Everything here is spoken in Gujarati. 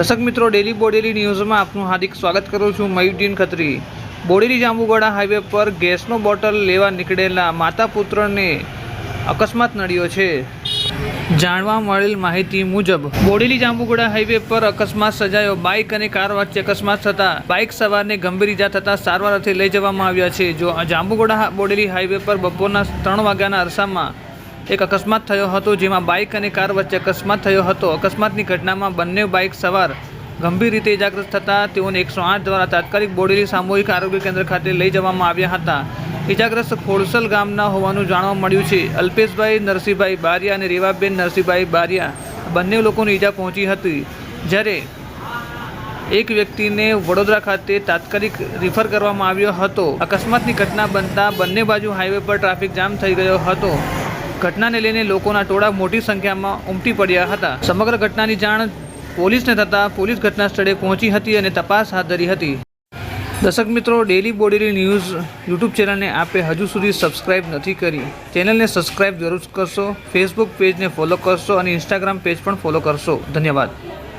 દર્શક મિત્રો ડેલી બોડેલી ન્યૂઝમાં આપનું હાર્દિક સ્વાગત કરું છું મયુદ્દીન ખત્રી. બોડેલી જાંબુગોડા હાઈવે પર ગેસનો બોટલ લેવા નીકળેલા માતા પુત્રને અકસ્માત નડ્યો છે. જાણવા મળેલ માહિતી મુજબ, બોડેલી જાંબુગોડા હાઈવે પર અકસ્માત સજાયો બાઇક અને કાર વચ્ચે અકસ્માત થતાં બાઇક સવારને ગંભીર ઇજા થતાં સારવાર અર્થે લઈ જવામાં આવ્યા છે. જો જાંબુગોડા બોડેલી હાઈવે પર બપોરના ત્રણ વાગ્યાના અરસામાં એક અકસ્માત થયો હતો જેમાં બાઇક અને કાર વચ્ચે અકસ્માત થયો હતો. અકસ્માતની ઘટનામાં બંને બાઇક સવાર ગંભીર રીતે ઇજાગ્રસ્ત થતાં તેઓને એકસો આઠ દ્વારા તાત્કાલિક બોડેલી સામૂહિક આરોગ્ય કેન્દ્ર ખાતે લઈ જવામાં આવ્યા હતા. ઇજાગ્રસ્ત ખોડસલ ગામના હોવાનું જાણવા મળ્યું છે. અલ્પેશભાઈ, નરસિંહભાઈ બારિયા અને રેવાબેન નરસિંહભાઈ બારિયા બંને લોકોને ઈજા પહોંચી હતી. જ્યારે એક વ્યક્તિને વડોદરા ખાતે તાત્કાલિક રિફર કરવામાં આવ્યો હતો. અકસ્માતની ઘટના બનતા બંને બાજુ હાઈવે પર ટ્રાફિક જામ થઈ ગયો હતો. ઘટનાને લઈને લોકોના ટોળા મોટી સંખ્યામાં ઉમટી પડ્યા હતા. સમગ્ર ઘટનાની જાણ પોલીસને થતાં પોલીસ ઘટના સ્થળે પહોંચી હતી અને તપાસ હાથ ધરી હતી. દર્શક મિત્રો ડેલી બોડેલી ન્યૂઝ યુટ્યુબ ચેનલને આપે હજુ સુધી સબસ્ક્રાઇબ નથી કરી. ચેનલને સબસ્ક્રાઇબ જરૂર કરશો ફેસબુક પેજને ફોલો કરશો અને ઇન્સ્ટાગ્રામ પેજ પણ ફોલો કરશો. ધન્યવાદ.